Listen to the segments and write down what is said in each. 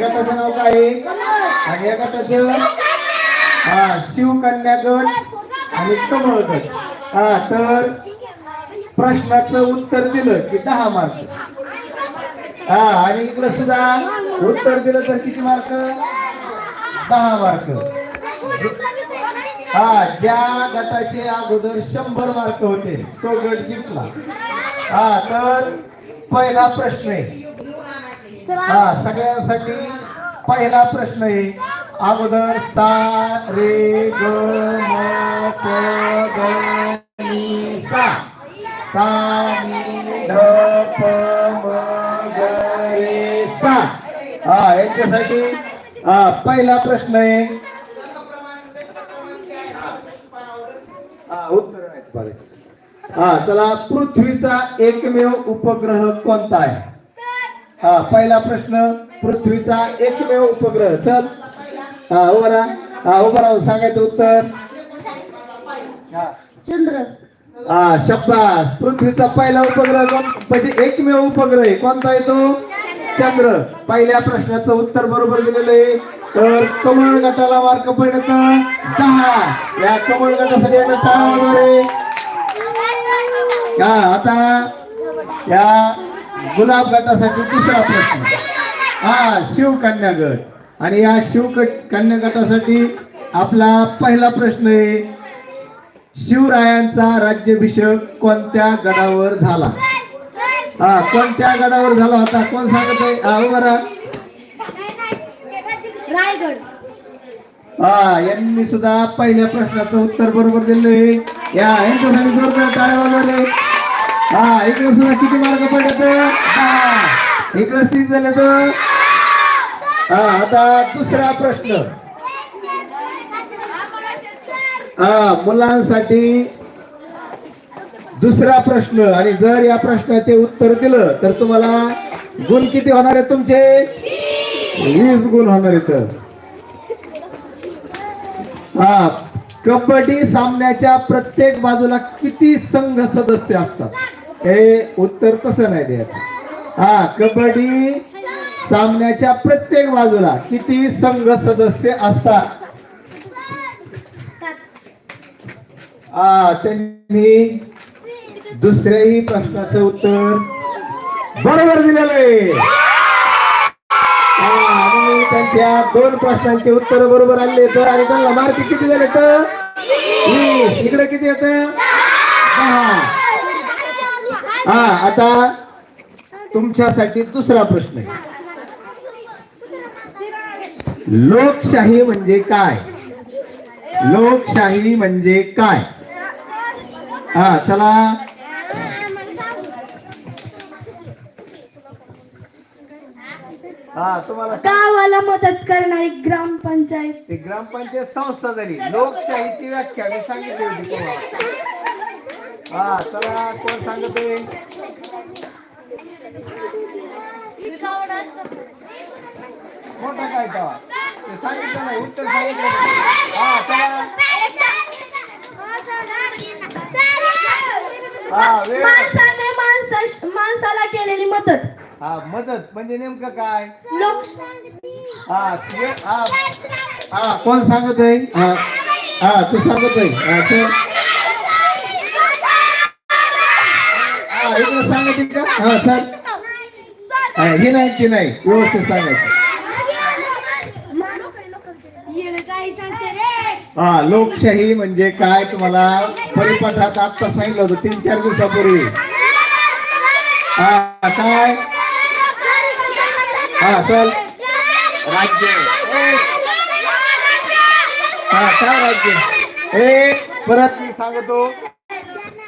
गटाचं नाव काय आहे? आणि या गटाचं? हा शिवकन्या गट आणि कमळ गट हा तर प्रश्नाचं उत्तर दिलं की दहा मार्क हा आणि इकडं सुद्धा उत्तर दिलं तर किती मार्क दहा मार्क हा ज्या गटाचे अगोदर शंभर मार्क होते तो गट जिंकला. हा तर पहिला प्रश्न आहे. हा सगळ्यांसाठी पहिला प्रश्न आहे. अगोदर सा रे ग म प ग सा. सा नि ध प म ग रे सा. हा यांच्यासाठी हा पहिला प्रश्न आहे. हा उत्तर नाही हा चला पृथ्वीचा एकमेव उपग्रह कोणता आहे? हा पहिला प्रश्न पृथ्वीचा एकमेव उपग्रह. चल. हा उभा राहा. हा उभा राहून सांगायचं उत्तर. हा. चंद्र. हा शब्बास पृथ्वीचा पहिला उपग्रह कोण? म्हणजे एकमेव उपग्रह आहे. कोणता आहे तो? चंद्र. पहिल्या प्रश्नाचं उत्तर बरोबर दिलेलं आहे. तर कमळ गटाला मार्क पडत दहा. या कमळ गटासाठी आता टाळा हा आता या गुलाब गटासाठी दुसरा प्रश्न. हा शिवकन्या गट आणि या शिव कन्या गटासाठी आपला पहिला प्रश्न आहे शिवरायांचा राज्याभिषेक कोणत्या गडावर झाला? हा कोणत्या गडावर झाला होता? कोण सांगत आहे? हा राहा. रायगड. हा यांनी सुद्धा पहिल्या प्रश्नाचं उत्तर बरोबर दिलं या यांच्यासाठी जोरदार टाळ्या वगैरे हा इकडे सुद्धा किती मार्ग पडत इकडे स्थित झाले तर? हा आता दुसरा प्रश्न. हा मुलांसाठी दुसरा प्रश्न. आणि जर या प्रश्नाचे उत्तर दिलं तर तुम्हाला गुण किती होणार आहे तुमचे? वीस गुण होणार आहेत हा कबड्डी सामन्याच्या प्रत्येक बाजूला किती संघ सदस्य असतात? हे उत्तर तसं नाही द्यायचं? हा कबड्डी सामन्याच्या प्रत्येक बाजूला किती संघ सदस्य असतात? हा त्यांनी दुसऱ्याही प्रश्नाचं उत्तर बरोबर दिलेलं आहे. हा, त्यांच्या दोन प्रश्नांचे उत्तर बरोबर आले तर आणि त्यांना मार्क किती झाले तर? इकडे किती येत? हा आता तुमच्यासाठी दुसरा प्रश्न आहे. लोकशाही म्हणजे काय? लोकशाही म्हणजे काय? हा चला. हा तुम्हाला गावाला मदत करणारी ग्रामपंचायत. ते ग्रामपंचायत संस्था झाली. लोकशाहीची व्याख्या मी सांगितली होती तुम्हाला. हा चला कोण सांगत मोठा काय ते? सांगितलं नाही उत्तर सांगितलं. हा चला. हा वेळ. माणसाने माणसा माणसाला केलेली मदत. हा मदत म्हणजे नेमकं काय? लोक हा हा. हा कोण सांगत आहे? हा हा तू सांगत आहे हा इकडे सांगायची का? हा सर हे नाही ते नाही? व्यवस्थित सांगायचं. हा लोकशाही म्हणजे काय तुम्हाला? परिपाठात आता सांगितलं होतं तीन चार दिवसापूर्वी. हा काय? हा चल. राज्य. हा काय राज्य? हे परत मी सांगतो.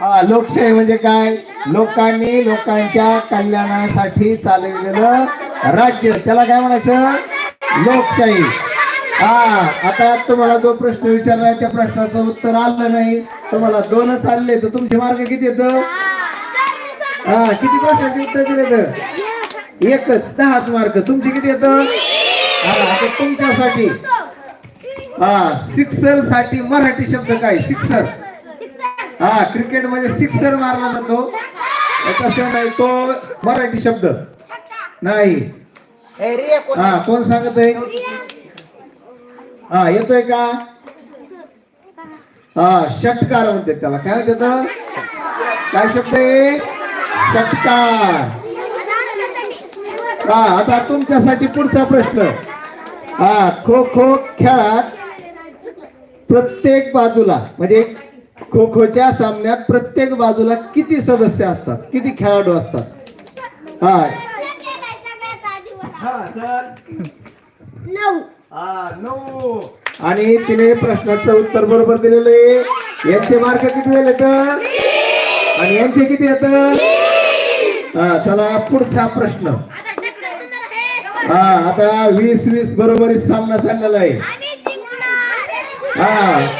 हा लोकशाही म्हणजे काय? लोकांनी लोकांच्या कल्याणासाठी चालवलेलं राज्य. त्याला काय म्हणायचं? लोकशाही. हा आता तुम्हाला जो प्रश्न विचारलाय त्या प्रश्नाचं उत्तर आलं नाही. तुम्हाला दोनच आले तर तुमचे मार्ग किती येत हा किती प्रश्नाचे उत्तर दिले तर? एकच दहाच मार्ग. तुमचे किती येत हा आता तुमच्यासाठी. हा सिक्सरसाठी मराठी शब्द काय? सिक्सर. हा क्रिकेटमध्ये सिक्सर मारला जातो. तसं नाही तो मराठी शब्द. नाही. हा कोण सांगतोय? हा येतोय का? हा षटकार म्हणते त्याला. काय म्हणते काय शब्द आहे? षटकार. हा आता तुमच्यासाठी पुढचा प्रश्न. हा खो खो खेळात प्रत्येक बाजूला म्हणजे खो खोच्या सामन्यात प्रत्येक बाजूला किती सदस्य असतात? किती खेळाडू असतात? हा हा हा नऊ. आणि तिने प्रश्नाचं उत्तर बरोबर दिलेलं आहे. यांचे मार्क किती झाले तर आणि यांचे किती येत हा चला पुढचा प्रश्न. हा आता वीस वीस बरोबर सामना चाललेला आहे. हा.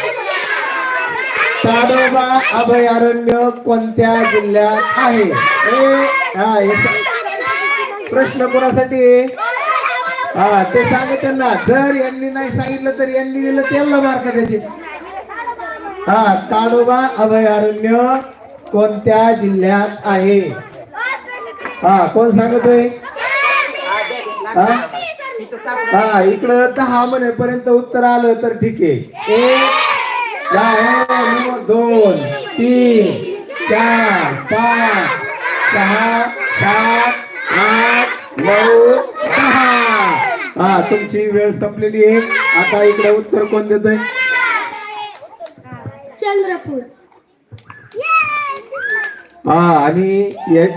ताडोबा अभयारण्य कोणत्या जिल्ह्यात आहे? प्रश्न कोणासाठी? हा ते सांग त्यांना. जर यांनी नाही सांगितलं तर यांनी दिलं त्यांना मार्क त्याची. हा ताडोबा अभयारण्य कोणत्या जिल्ह्यात आहे? हा कोण सांगतोय? हा? हा इकडं दहा म्हणेपर्यंत उत्तर आलं तर ठीक आहे. दोन तीन चार पाच सहा सात आठ नऊ दहा. हा तुमची वेळ संपलेली आहे. आता इकडे उत्तर कोण देतोय? चंद्रपूर. हा आणि या-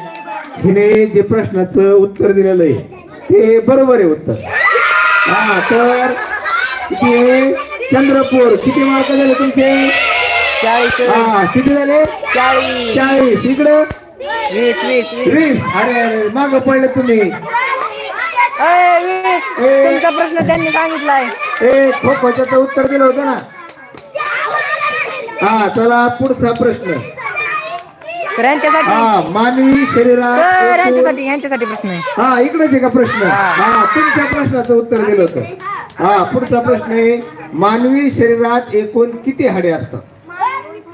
हिने जे प्रश्नाचं उत्तर दिलेलं आहे ते बरोबर आहे उत्तर. हा तर आहे चंद्रपूर. किती मार्क झाले तुमचे? चाळीस. हा किती झाले? चाळीस. चाळीस. इकडं? वीस वीस वीस. वीस. अरे अरे माग पडले तुम्ही. अय, वीस. ए. तुमचा प्रश्न त्यांनी सांगितलाय. ए खो उत्तर दिलं होतं ना. हा चला पुढचा प्रश्न. सर यांच्यासाठी? हा मानवी शरीरात सर एकूण- यांच्यासाठी यांच्यासाठी प्रश्न आहे. हा इकडेच आहे का प्रश्न हा तुमच्या प्रश्नाचं उत्तर दिलं होतं. हा पुढचा प्रश्न आहे. मानवी शरीरात एकूण किती हाडे असतात?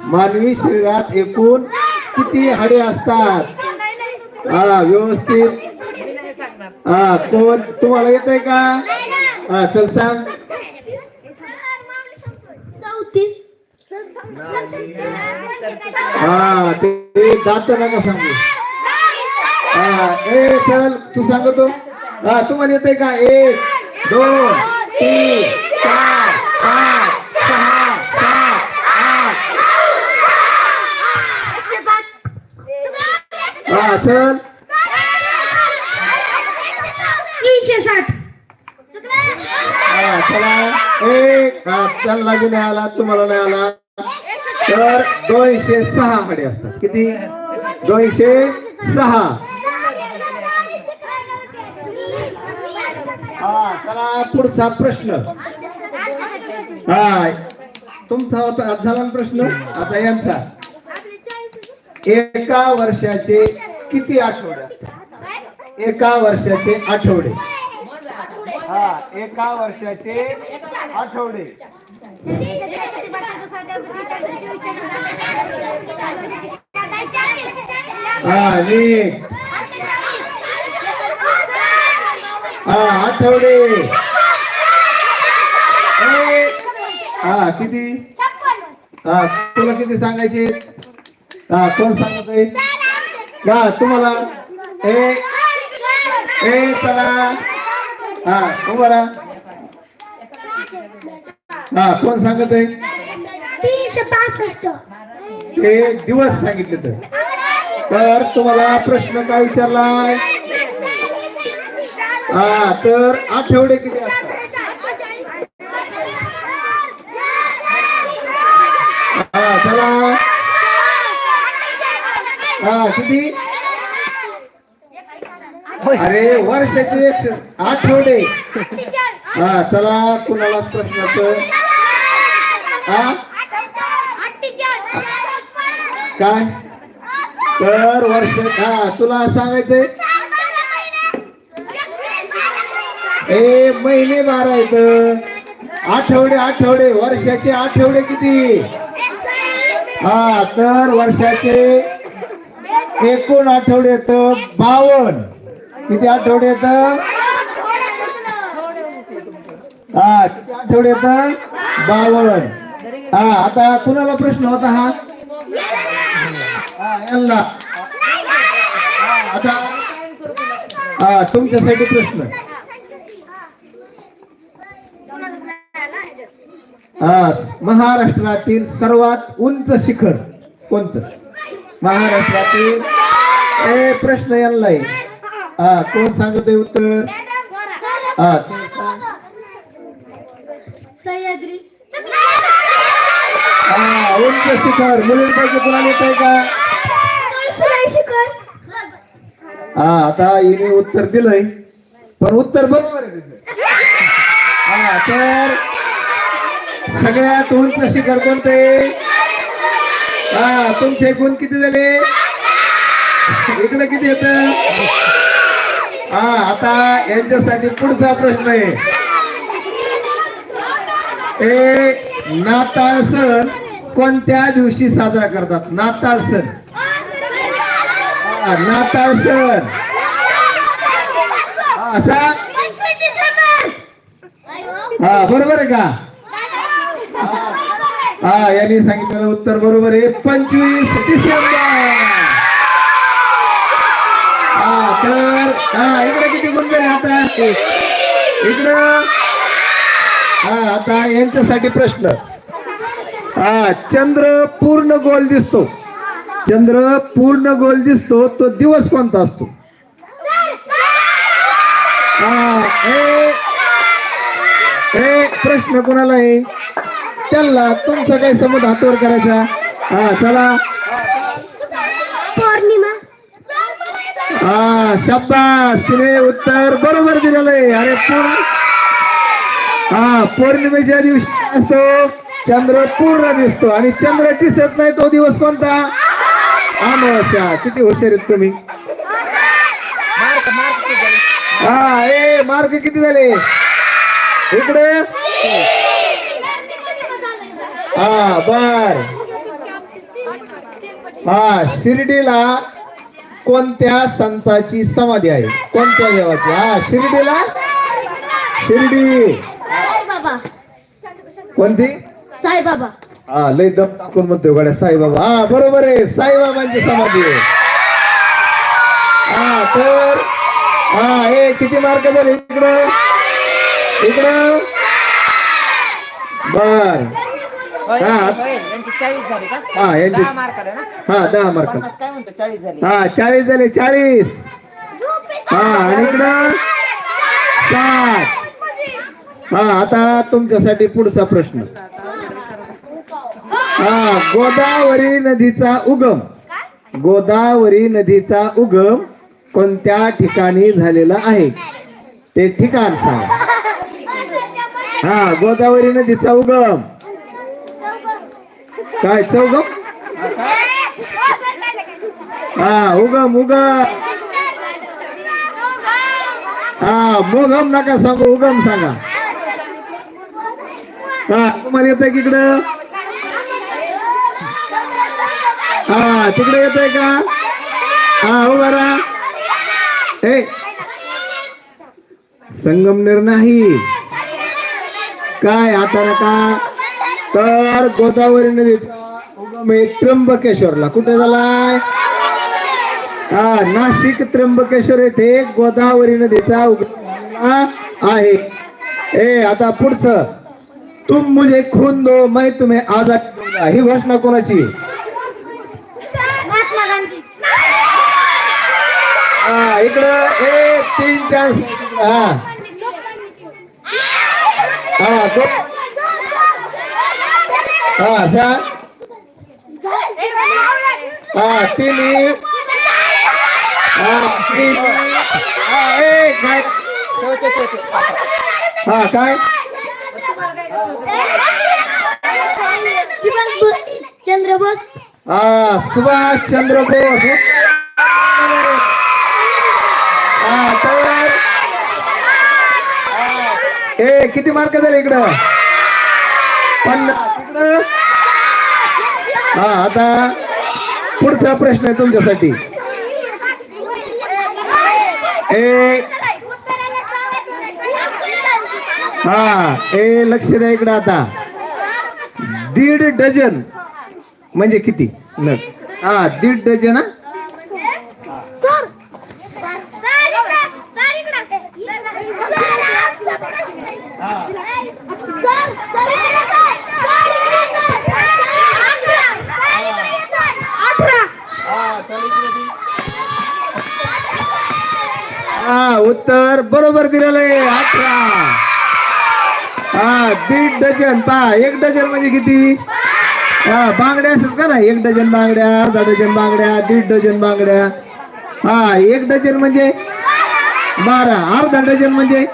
मानवी शरीरात एकूण किती हाडे असतात? हा व्यवस्थित. हा कोण? तुम्हाला येत आहे का? हा चल सांग. हा ते जात नका सांगू? हा ए चल तू सांगतो. हा तुम्हाला येत आहे का? एक दोन तीन चार पाच सहा सात आठ चल तीनशे साठ. एक त्यांना नाही आला तुम्हाला नाही आला. तर दोनशे सहा कडे असतात. किती? दोनशे सहा. हा चला पुढचा प्रश्न. हा तुमचा होता झाला प्रश्न? आता यांचा. एका वर्षाचे किती आठवड्यात? एका वर्षाचे आठवडे. हा एका वर्षाचे आठवडे. हा हा आठवडे. हा किती? हा तुला किती सांगायचे? हा कोण सांगत आहे का तुम्हाला ए ए चला. हा तुम्हाला हा कोण सांगत आहे? तीनशे पासष्ट. हे दिवस सांगितले तर. तर तुम्हाला प्रश्न काय विचारलाय हा तर आठवडे किती असतात? हा चला. हा किती? अरे वर्षाचे एकशे आठवडे. हा चला कुणाला प्रश्नाचं हा? काय? तर वर्ष हा तुला सांगायचंय? ए महिने बारा आहेत आठवडे आठवडे वर्षाचे आठवडे किती? हा तर वर्षाचे एकूण आठवडे बावन किती आठवडे येत? हा किती आठवडे येतं? बावन हा आता कुणाला प्रश्न होता हा? हा यांना. आता हा तुमच्यासाठी प्रश्न. हा महाराष्ट्रातील सर्वात उंच शिखर कोणतं? महाराष्ट्रातील ए प्रश्न यांना आहे हा कोण सांगत उत्तर? हा उंच शिखर. मुलींपैकी कुणाला येत आहे का हा आता हिने उत्तर दिलंय. पण उत्तर बरोबर आहे. हा तर सगळ्यात उंच शिखर कोणते? हा तुमचे गुण किती झाले? इकडे किती येत? हा आता यांच्यासाठी पुढचा प्रश्न आहे. ए नाताळ सण कोणत्या दिवशी साजरा करतात? नाताळ सण. हा, नाताळ सण. असा? हा बरोबर आहे का? हा यांनी सांगितलेलं उत्तर बरोबर आहे. पंचवीस डिसेंबर. हा तर हा इकडे किती गुंतले आता इकडं हा आता यांच्यासाठी प्रश्न. हा चंद्र पूर्ण गोल दिसतो. चंद्र पूर्ण गोल दिसतो तो दिवस कोणता असतो? हा प्रश्न कोणाला आहे? त्यांना तुमचा काय समज हातवर करायचा? हा चला. पौर्णिमा. हा शाबास. तिने उत्तर बरोबर दिलेलं आहे. अरे पूर्ण. हा पौर्णिमेच्या दिवशी असतो चंद्र पूर्ण दिसतो. आणि चंद्र दिसत नाही तो दिवस कोणता? अमावस्या. किती हुशार आहेत तुम्ही. हा ए मार्क किती झाले? इकडे. हा बर. हा शिर्डीला कोणत्या संताची समाधी आहे? कोणत्या देवाची? हा शिर्डीला? शिर्डी. कोणती? साईबाबा. हा लय दम टाकून म्हणतोय गड्या साईबाबा. हा बरोबर आहे साईबाबांची समाधी आहे. हा तर हा हे किती मार्क झाले इकडं? इकडं? बर. हा. यांची हा दहा मार्क हा चाळीस झाली. हा चाळीस झाले चाळीस. हा आणि इकडं हा आता तुमच्यासाठी पुढचा प्रश्न. हा गोदावरी नदीचा उगम. गोदावरी नदीचा उगम कोणत्या ठिकाणी झालेला आहे? ते ठिकाण सांगा. हा गोदावरी नदीचा उगम. काय चौगम हा उगम उगम. हा मोगम नका सांगू उगम सांगा. हा तुम्हाला येत आहे इकडं? हा तिकडे येत आहे का? हा हो उभा राहा ए संगमनेर नाही. काय आता नका? तर गोदावरी नदीचा उगम आहे त्र्यंबकेश्वरला. कुठे झालाय? हा नाशिक त्र्यंबकेश्वर येथे गोदावरी नदीचा उगम आहे. ए आता पुढचं. तुम मुझे खून दो मैं तुम्हें आजाद दूंगा ही घोषणा कोणाची? हा इकडं एक तीन चार हा. हा हा सा हा तीन. हा काय? चंद्र बोस हा सुभाष चंद्र बोस हा. किती मार्क झाले इकडं? पन्नास इकडं हा आता पुढचा प्रश्न आहे तुमच्यासाठी. ए हा ए लक्ष द्या इकडं आता. दीड डझन म्हणजे किती? हा दीड डझन हा उत्तर बरोबर दिलेलं आहे अठरा. हा दीड डझन पहा एक डझन म्हणजे किती? हा बांगड्या असतात का ना एक डझन बांगड्या अर्धा डझन बांगड्या दीड डझन बांगड्या. हा एक डझन म्हणजे? बारा. अर्धा डझन म्हणजे?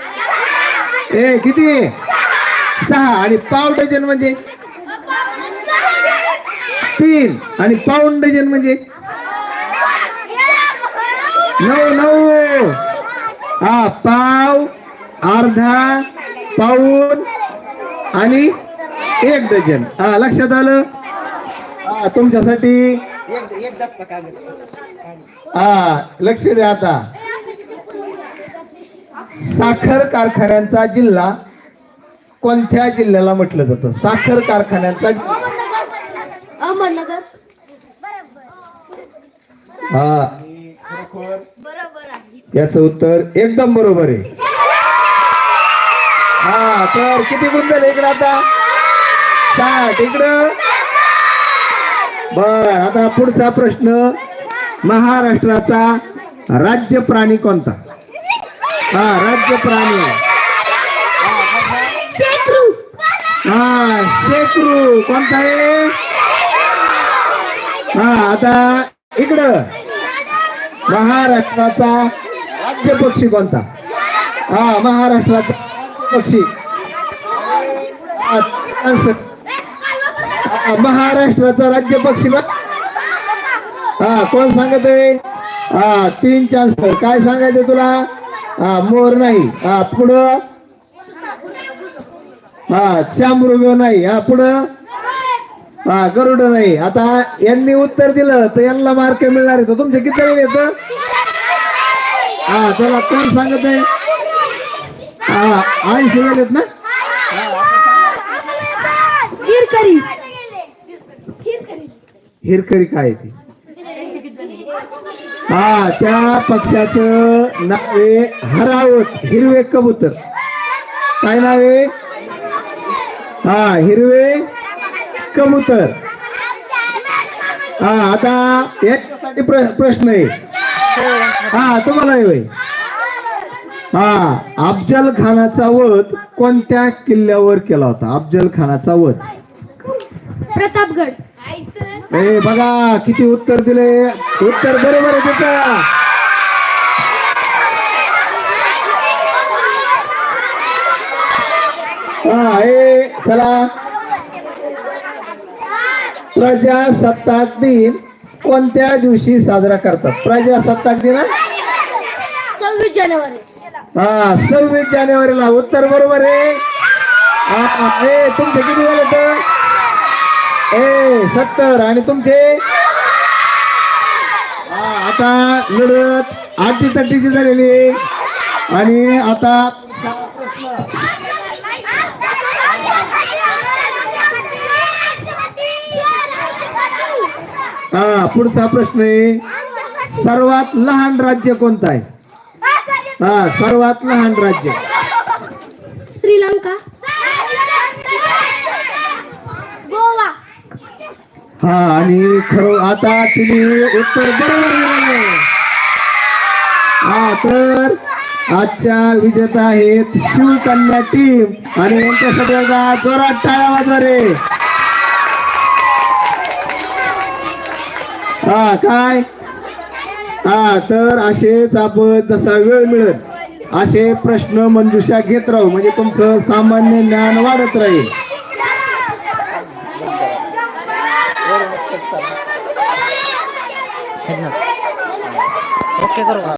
ए किती? सहा. आणि पाव डझन म्हणजे? तीन. आणि पाऊन डझन म्हणजे? नऊ नऊ. हा पाव अर्धा पाऊन आणि एक डझन. हा लक्षात आलं? हा तुमच्यासाठी एक एक दस्ता कागद हा लक्ष द्या आता. साखर कारखान्यांचा जिल्हा कोणत्या जिल्ह्याला म्हटलं जातं? साखर कारखान्यांचा हा. याचं उत्तर एकदम बरोबर आहे. हा तर किती गुण झाले इकडं आता? साठ इकडं. बर आता पुढचा प्रश्न. महाराष्ट्राचा राज्य प्राणी कोणता? हा राज्य प्राणी. हा शेकरू. कोणता आहे? हा आता इकडं. महाराष्ट्राचा राज्य पक्षी कोणता? हा महाराष्ट्राचा पक्षी. महाराष्ट्राचा राज्य पक्षी हा कोण सांगत आहे हा तीन चान्स काय सांगायचं तुला? हा मोर नाही. हा पुढं? हा चामृग नाही. हा पुढं? हा गरुड नाही. आता यांनी उत्तर दिलं तर यांना मार्क मिळणार आहे. तर तुमचे किती येतं येत हा चला कोण सांगत आहे हा ऐंशी झालेत ना हिरकरी. हिरकरी काय ती? हा त्या पक्षाचं नाव आहे हरावत हिरवे कबूतर. काय नाव? आहे हा हिरवे कबूतर. हा आता याच्यासाठी प्र- प्रश्न आहे. हा तुम्हाला. हा अफजल खानाचा वध कोणत्या किल्ल्यावर केला होता? अफजल खानाचा वध. प्रतापगड. ए बघा किती उत्तर दिले. उत्तर बरोबर आहे त्याचं. हा चला. प्रजासत्ताक दिन कोणत्या दिवशी साजरा करतात? प्रजासत्ताक दिन? सव्वीस जानेवारी. हा सव्वीस जानेवारीला उत्तर बरोबर आहे. ए तुमचे किती झाले तर? ए सत्तर. आणि तुमचे? हा, आता लढत आठी तट्टीची झालेली. आणि आता हा पुढचा प्रश्न आहे. सर्वात लहान राज्य कोणतं आहे? हा सर्वात लहान राज्य. श्रीलंका. गोवा. हा आणि खरं आता तुम्ही उत्तर बरोबर. हा तर आजच्या विजेता आहेत शिवकन्या टीम आणि यांच्या सगळ्याचा जोरात टाळ्या वाजवा रे. हा काय? हा तर असेच आपण जसा वेळ मिळेल असे प्रश्न मंजुषा घेत राहू. म्हणजे तुमचं सामान्य ज्ञान वाढत राहील. ओके करू